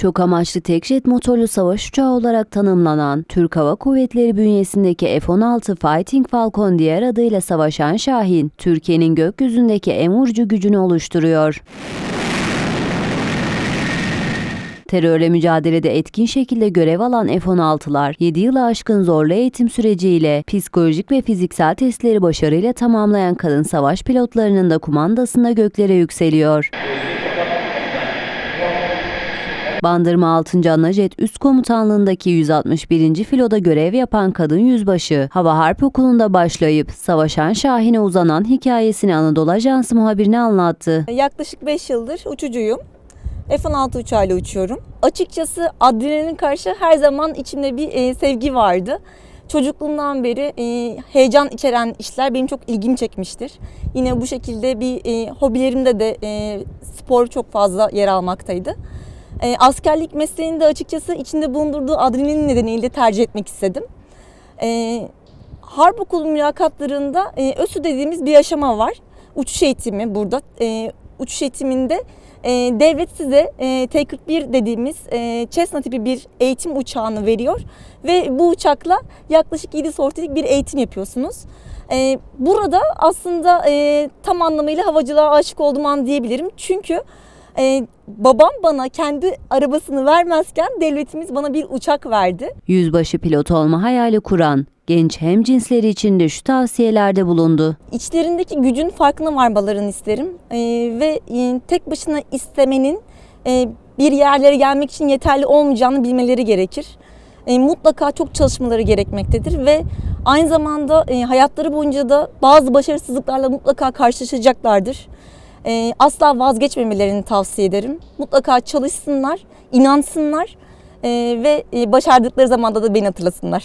Çok amaçlı tek jet motorlu savaş uçağı olarak tanımlanan Türk Hava Kuvvetleri bünyesindeki F-16 Fighting Falcon diğer adıyla savaşan Şahin, Türkiye'nin gökyüzündeki en vurucu gücünü oluşturuyor. Terörle mücadelede etkin şekilde görev alan F-16'lar 7 yılı aşkın zorlu eğitim süreciyle psikolojik ve fiziksel testleri başarıyla tamamlayan kadın savaş pilotlarının da kumandasında göklere yükseliyor. Bandırma 6. Anajet Üst Komutanlığındaki 161. filoda görev yapan kadın yüzbaşı, Hava Harp Okulu'nda başlayıp savaşan Şahin'e uzanan hikayesini Anadolu Ajansı muhabirine anlattı. Yaklaşık 5 yıldır uçucuyum. F-16 uçağıyla uçuyorum. Açıkçası adrenalin karşı her zaman içimde bir e, sevgi vardı. Çocukluğumdan beri e, heyecan içeren işler benim çok ilgimi çekmiştir. Yine bu şekilde bir e, hobilerimde de e, spor çok fazla yer almaktaydı. E, askerlik mesleğini de açıkçası içinde bulundurduğu adrenalin nedeniyle tercih etmek istedim. E, Harp okulu mülakatlarında e, ÖSÜ dediğimiz bir aşama var. Uçuş eğitimi burada. E, uçuş eğitiminde e, devlet size e, T-41 dediğimiz e, Cessna tipi bir eğitim uçağını veriyor. Ve bu uçakla yaklaşık 7 sortilik bir eğitim yapıyorsunuz. E, burada aslında e, tam anlamıyla havacılığa aşık olduğum an diyebilirim. Çünkü e, babam bana kendi arabasını vermezken devletimiz bana bir uçak verdi. Yüzbaşı pilot olma hayali kuran genç hemcinsleri için de şu tavsiyelerde bulundu. İçlerindeki gücün farkına varmalarını isterim Ee, ve e, tek başına istemenin e, bir yerlere gelmek için yeterli olmayacağını bilmeleri gerekir. E, mutlaka çok çalışmaları gerekmektedir ve aynı zamanda e, hayatları boyunca da bazı başarısızlıklarla mutlaka karşılaşacaklardır. E, asla vazgeçmemelerini tavsiye ederim. Mutlaka çalışsınlar, inansınlar e, ve başardıkları zamanda da beni hatırlasınlar.